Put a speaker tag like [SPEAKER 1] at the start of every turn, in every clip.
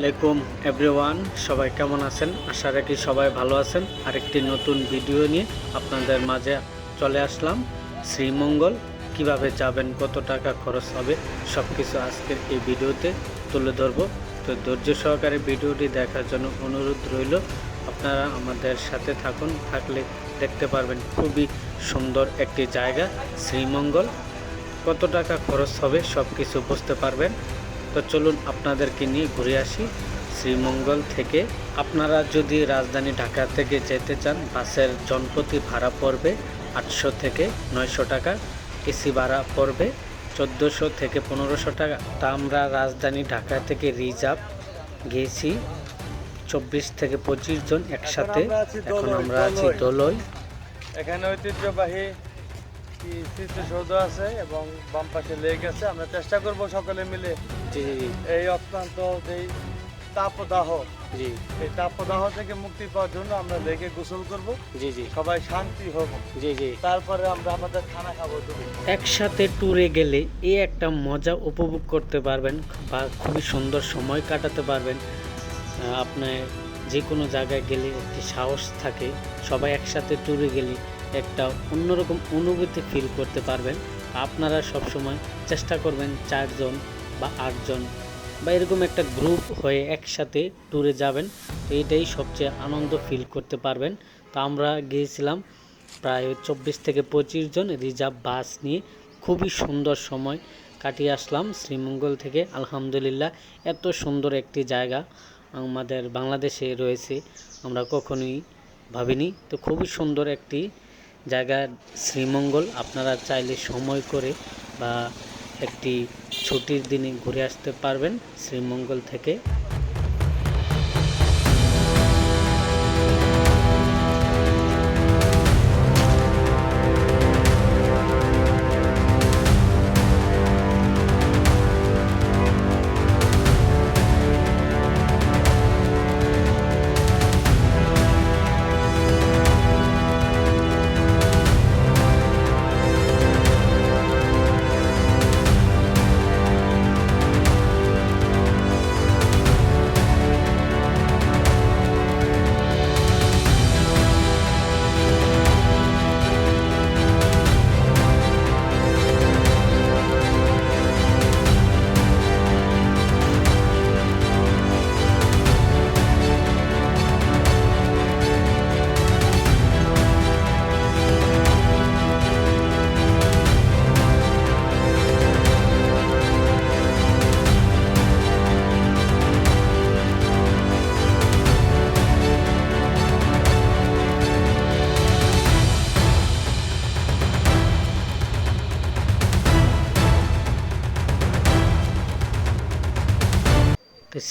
[SPEAKER 1] আলাইকুম এভরিওয়ান, সবাই কেমন আছেন? আশা রাখি সবাই ভালো আছেন। আরেকটি নতুন ভিডিও নিয়ে আপনাদের মাঝে চলে আসলাম। শ্রীমঙ্গল, কীভাবে যাবেন, কত টাকা খরচ হবে সব কিছু আজকের এই ভিডিওতে তুলে ধরবো। তো ধৈর্য সহকারে ভিডিওটি দেখার জন্য অনুরোধ রইল, আপনারা আমাদের সাথে থাকুন, থাকলে দেখতে পারবেন খুবই সুন্দর একটি জায়গা, শ্রীমঙ্গল। কত টাকা খরচ হবে সব কিছু বুঝতে পারবেন। তো চলুন আপনাদেরকে নিয়ে ঘুরে আসি শ্রীমঙ্গল থেকে। আপনারা যদি রাজধানী ঢাকা থেকে যেতে চান বাসের জনপ্রতি ভাড়া পড়বে আটশো থেকে নয়শো টাকা এসি ভাড়া পড়বে চোদ্দোশো থেকে পনেরোশো টাকা। তা আমরা রাজধানী ঢাকা থেকে রিজার্ভ গিয়েছি চব্বিশ থেকে পঁচিশ জন একসাথে। এখন আমরা আছি দোলই
[SPEAKER 2] এখানে ঐতিহ্যবাহী স্মৃতিসৌধ আছে এবং বাম পাশে লেক আছে। আমরা চেষ্টা করব সকলে মিলে
[SPEAKER 1] জি জি
[SPEAKER 2] এই অত্যন্ত যেই তাপদাহ
[SPEAKER 1] জি।
[SPEAKER 2] এই তাপদাহ থেকে মুক্তি পাওয়ার জন্য আমরা লেকে গোসল করব।
[SPEAKER 1] জি জি।
[SPEAKER 2] সবাই শান্তি হোক।
[SPEAKER 1] জি জি।
[SPEAKER 2] তারপরে আমরা আমাদের খানা খাব
[SPEAKER 1] একসাথে ট্যুরে গেলে এই একটা মজা উপভোগ করতে পারবেন বা খুবই সুন্দর সময় কাটাতে পারবেন। আপনার যে কোনো জায়গায় গেলে একটি সাহস থাকে। সবাই একসাথে ট্যুরে গেলে একটা অন্যরকম অনুভূতি ফিল করতে পারবেন। আপনারা সবসময় চেষ্টা করবেন চারজন বা আটজন বা এরকম একটা গ্রুপ হয়ে একসাথে ট্যুরে যাবেন, তো এটাই সবচেয়ে আনন্দ ফিল করতে পারবেন। তো আমরা গিয়েছিলাম প্রায় চব্বিশ থেকে পঁচিশ জন রিজার্ভ বাস নিয়ে। খুবই সুন্দর সময় কাটিয়ে আসলাম শ্রীমঙ্গল থেকে। আলহামদুলিল্লাহ, এত সুন্দর একটি জায়গা আমাদের বাংলাদেশে রয়েছে, আমরা কখনোই ভাবিনি। তো খুবই সুন্দর একটি জায়গা শ্রীমঙ্গল, আপনারা চাইলে সময় করে বা একটি ছুটির দিনে ঘুরে আসতে পারবেন শ্রীমঙ্গল থেকে।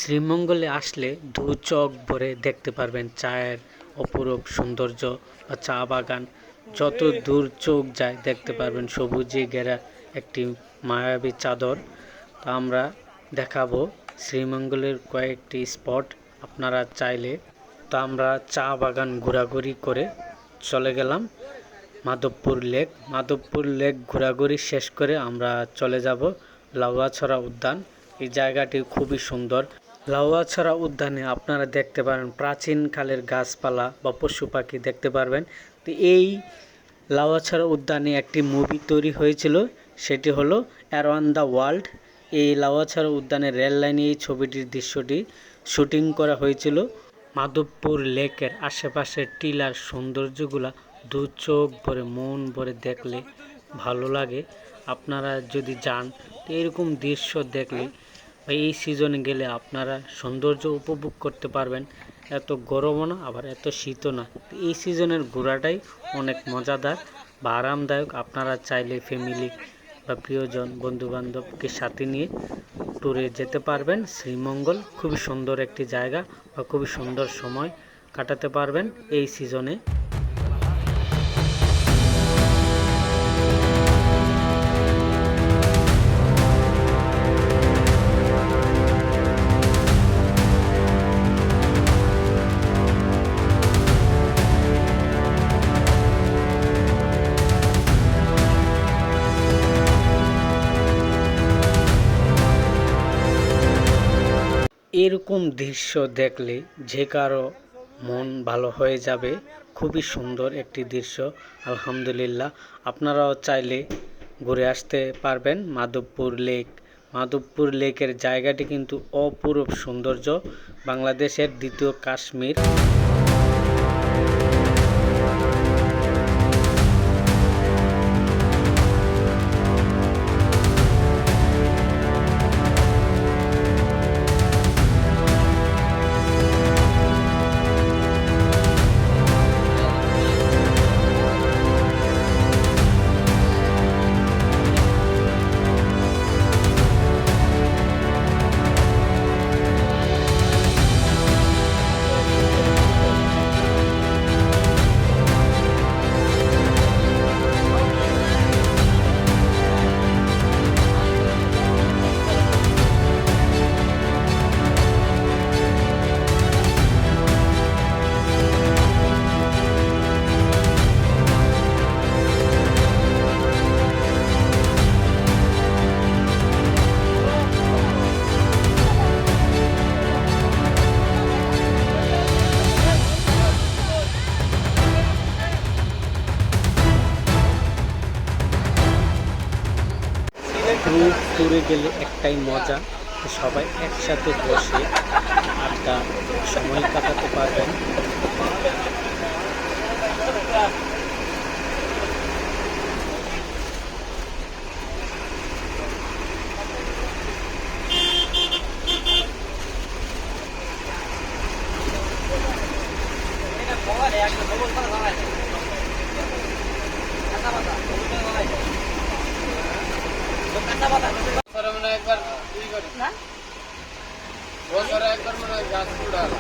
[SPEAKER 1] শ্রীমঙ্গলে আসলে দু চোখ ভরে দেখতে পারবেন চায়ের অপরূপ সৌন্দর্য বা চা বাগান। যত দূর চোখ যায়, দেখতে পারবেন সবুজে ঘেরা একটি মায়াবী চাদর। তা আমরা দেখাবো শ্রীমঙ্গলের কয়েকটি স্পট আপনারা চাইলে। তা আমরা চা বাগান ঘোরাঘুরি করে চলে গেলাম মাধবপুর লেক। মাধবপুর লেক ঘোরাঘুরি শেষ করে আমরা চলে যাব লাউয়াছড়া উদ্যান। এই জায়গাটি খুবই সুন্দর। লাউয়াছড়া উদ্যানে আপনারা দেখতে পারেন প্রাচীন কালের গাছপালা বা পশু পাখি দেখতে পারবেন। তো এই লাউয়াছড়া উদ্যানে একটি মুভি তৈরি হয়েছিল, সেটি হলো অ্যারাউন্ড দ্য ওয়ার্ল্ড। এই লাউয়াছড়া উদ্যানের রেল লাইনে এই ছবিটির দৃশ্যটি শুটিং করা হয়েছিল। মাধবপুর লেকের আশেপাশের টিলার সৌন্দর্যগুলা দু চোখ ভরে, মন ভরে দেখলে ভালো লাগে। আপনারা যদি যান এরকম দৃশ্য দেখলে এই সিজনে গেলে আপনারা সৌন্দর্য উপভোগ করতে পারবেন। এত গরমও না, আবার এত শীতও না। এই সিজনের ঘোরাটাই অনেক মজাদার বা আরামদায়ক। আপনারা চাইলে ফ্যামিলি বা প্রিয়জন, বন্ধুবান্ধবকে সাথে নিয়ে ট্যুরে যেতে পারবেন। শ্রীমঙ্গল খুবই সুন্দর একটি জায়গা বা খুবই সুন্দর সময় কাটাতে পারবেন এই সিজনে দৃশ্য দেখলে যে কারও মন ভালো হয়ে যাবে, খুবই সুন্দর একটি দৃশ্য। আলহামদুলিল্লাহ। আপনারাও চাইলে ঘুরে আসতে পারবেন মাধবপুর লেক। মাধবপুর লেকের জায়গাটি কিন্তু অপূরূপ সৌন্দর্য। বাংলাদেশের দ্বিতীয় কাশ্মীর। একটাই মজা সবাই একসাথে বসে আড্ডা সময় কাটাতে পারবেন
[SPEAKER 2] বছরে মনে হয় একবার ই করি বছরে একবার মনে হয় গাছ উড়ালা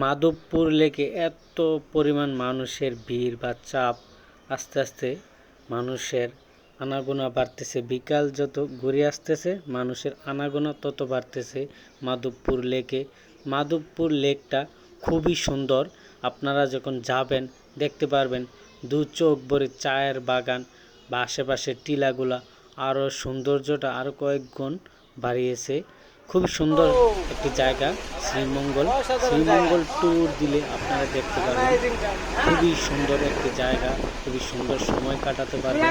[SPEAKER 1] মাধবপুর লেকে এত পরিমাণ মানুষের ভিড় বা চাপ, আস্তে আস্তে মানুষের আনাগোনা বাড়তেছে। বিকাল যত ঘুরে আসতেছে, মানুষের আনাগোনা তত বাড়তেছে মাধবপুর লেকে। মাধবপুর লেকটা খুবই সুন্দর। আপনারা যখন যাবেন, দেখতে পারবেন দু চোখ ভরে চায়ের বাগান, বা আশেপাশের টিলাগুলা আরও সৌন্দর্যটা আরও কয়েক গুণ বাড়িয়েছে খুব সুন্দর একটি জায়গা শ্রীমঙ্গল শ্রীমঙ্গল ট্যুর দিলে আপনারা দেখতে পারবেন খুবই সুন্দর একটি জায়গা খুবই সুন্দর সময় কাটাতে পারবেন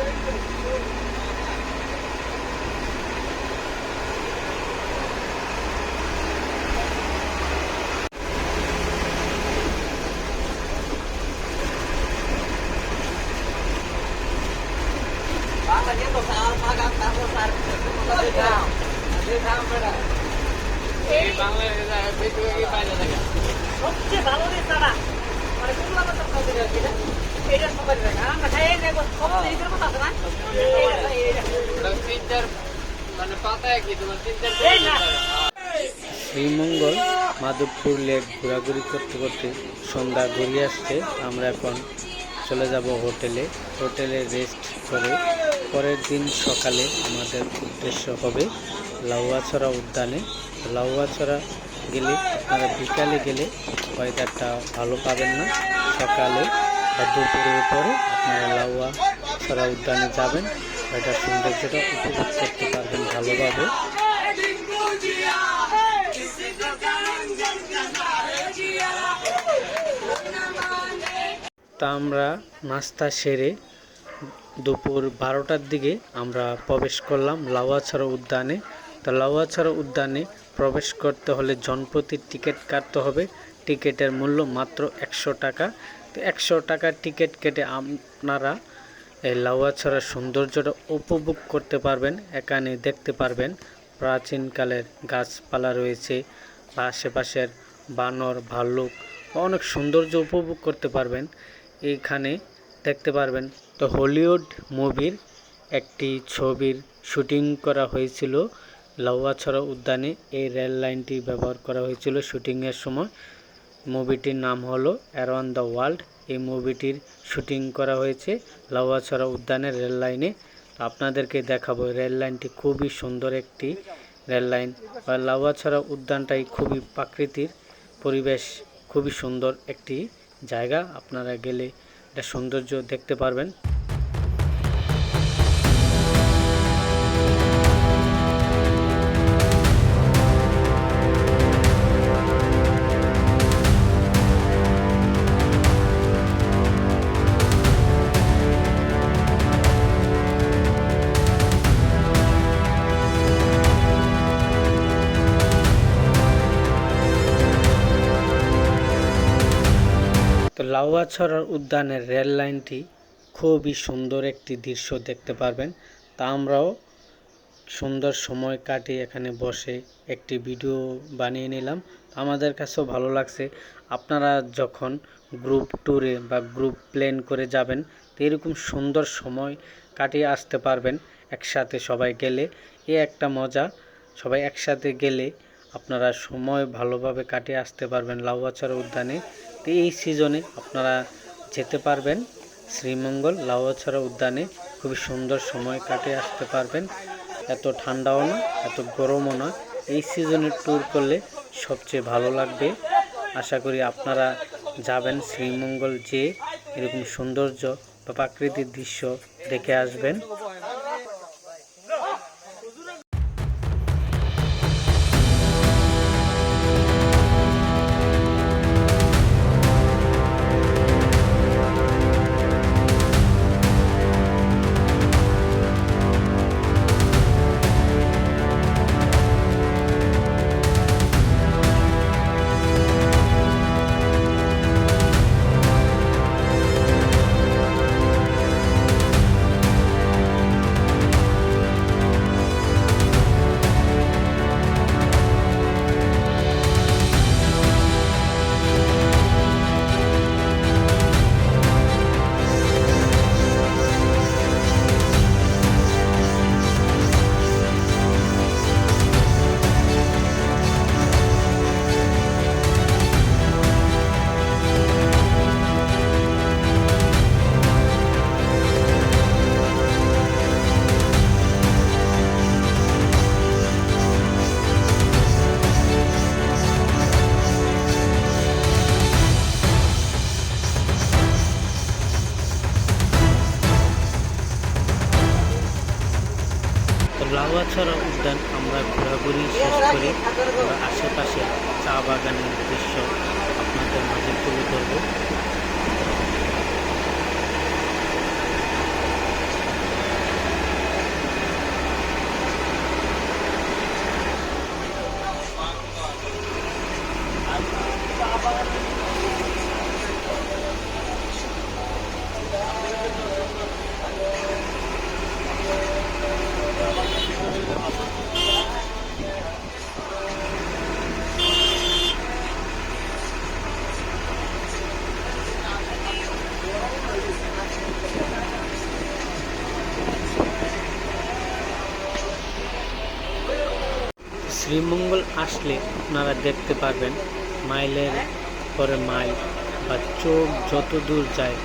[SPEAKER 3] রেডিও প্রশ্ন দিলে কি ইন্টারভিউ
[SPEAKER 2] এই বাংলাদেশে যায় বেশিরভাগই বাইরে থাকে
[SPEAKER 3] সবচেয়ে
[SPEAKER 1] শ্রীমঙ্গল, মাধবপুর লেক ঘোরাঘুরি করতে করতে সন্ধ্যা ঘুরিয়ে আসছে। আমরা এখন চলে যাব হোটেলে। হোটেলে রেস্ট করে পরের দিন সকালে আমাদের উদ্দেশ্য হবে লাউয়াছড়া উদ্যানে। লাউয়াছড়া গেলে, আপনারা বিকালে গেলে ওয়েদারটা ভালো পাবেন না। সকালে বা দুপুরের পরে আপনারা লাউয়া ছড়া উদ্যানে যাবেন। ওইটার সৌন্দর্যটা উপভোগ করতে পারবেন ভালোভাবে। তা আমরা নাস্তা সেরে দুপুর বারোটার দিকে আমরা প্রবেশ করলাম লাউয়াছড়া উদ্যানে। তো লাউয়াছড়া উদ্যানে প্রবেশ করতে হলে জনপ্রতি টিকিট কাটতে হবে। টিকিটের মূল্য মাত্র একশো টাকা। তো একশো টাকার টিকিট কেটে আপনারা এই লাউয়াছড়ার সৌন্দর্যটা উপভোগ করতে পারবেন, এখানে দেখতে পারবেন। প্রাচীনকালের গাছপালা রয়েছে বা আশেপাশের বানর, ভাল্লুক, অনেক সৌন্দর্য উপভোগ করতে পারবেন। এইখানে দেখতে পারবেন, তো হলিউড মুভির একটি ছবির শুটিং করা হয়েছিল। লাউয়াছড়া উদ্যানে এই রেল লাইনটি ব্যবহার করা হয়েছিল শুটিংয়ের সময়। মুভিটির নাম হলো অ্যারাউন্ড দ্য ওয়ার্ল্ড। এই মুভিটির শুটিং করা হয়েছে লাউয়াছড়া উদ্যানের রেল লাইনে। আপনাদেরকে দেখাবো, রেল লাইনটি খুবই সুন্দর একটি রেল লাইন। লাউয়াছড়া উদ্যানটাই খুবই প্রাকৃতিক পরিবেশ, খুবই সুন্দর একটি জায়গা। আপনারা গেলে এটা সৌন্দর্য দেখতে পারবেন। তো লাউয়াছড়ার উদ্যানের রেল লাইনটি খুবই সুন্দর একটি দৃশ্য দেখতে পারবেন। তা আমরাও সুন্দর সময় কাটিয়ে এখানে বসে একটি ভিডিও বানিয়ে নিলাম। আমাদের কাছেও ভালো লাগছে। আপনারা যখন গ্রুপ ট্যুরে বা গ্রুপ প্ল্যান করে যাবেন তো এরকম সুন্দর সময় কাটিয়ে আসতে পারবেন একসাথে সবাই গেলে। এ একটা মজা। সবাই একসাথে গেলে আপনারা সময় ভালোভাবে কাটিয়ে আসতে পারবেন লাউয়াছড়া উদ্যানে। তো এই সিজনে আপনারা যেতে পারবেন। শ্রীমঙ্গল লাউয়াছড়া উদ্যানে খুবই সুন্দর সময় কাটিয়ে আসতে পারবেন। এত ঠান্ডাও না, এত গরমও না। এই সিজনে ট্যুর করলে সবচেয়ে ভালো লাগবে। আশা করি আপনারা যাবেন শ্রীমঙ্গল যে এরকম সৌন্দর্য বা প্রাকৃতিক দৃশ্য দেখে আসবেন। তো লাউয়াছড়া উদ্যান আমরা ঘোরাঘুরি শেষ করে। আশেপাশে চা বাগানের দৃশ্য আপনাদের মাঝে তুলে ধরবো। শ্রীমঙ্গল আসলে আপনারা দেখতে পারবেন মাইলের পরে মাইল বা চোখ যত দূর যায়,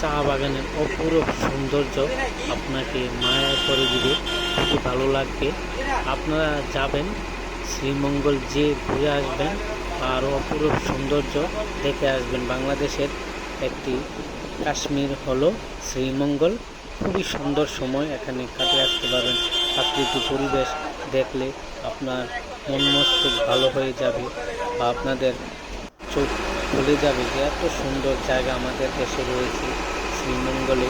[SPEAKER 1] চা বাগানের অপূরূপ সৌন্দর্য আপনাকে মায়া করে দিবে খুবই ভালো লাগবে। আপনারা যাবেন, শ্রীমঙ্গল যে ঘুরে আসবেন আর অপূরূপ সৌন্দর্য দেখে আসবেন। বাংলাদেশের একটি কাশ্মীর হলো শ্রীমঙ্গল। খুবই সুন্দর সময় এখানে কাটিয়ে আসতে পারবেন। প্রাকৃতিক পরিবেশ দেখলে আপনার মন মস্তিষ্ক ভালো হয়ে যাবে বা আপনাদের চোখ খুলে যাবে। যে এত সুন্দর জায়গা আমাদের দেশে রয়েছে, শ্রীমঙ্গলে।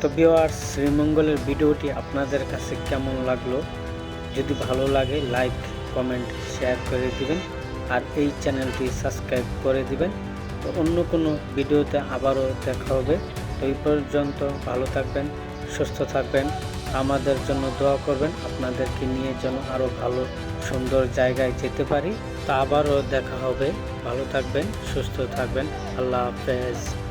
[SPEAKER 1] তো ভিওয়ার শ্রীমঙ্গলের ভিডিওটি আপনাদের কাছে কেমন লাগল? যদি ভালো লাগে, লাইক, কমেন্ট, শেয়ার করে দিবেন আর এই চ্যানেলটি সাবস্ক্রাইব করে দিবেন। তো অন্য কোনো ভিডিওতে আবারও দেখা হবে। তো এই পর্যন্ত ভালো থাকবেন, সুস্থ থাকবেন, আমাদের জন্য দোয়া করবেন, আপনাদেরকে নিয়ে যেন আরও ভালো, সুন্দর জায়গায় যেতে পারি। তা আবারও দেখা হবে। ভালো থাকবেন, সুস্থ থাকবেন। আল্লাহ হাফেজ।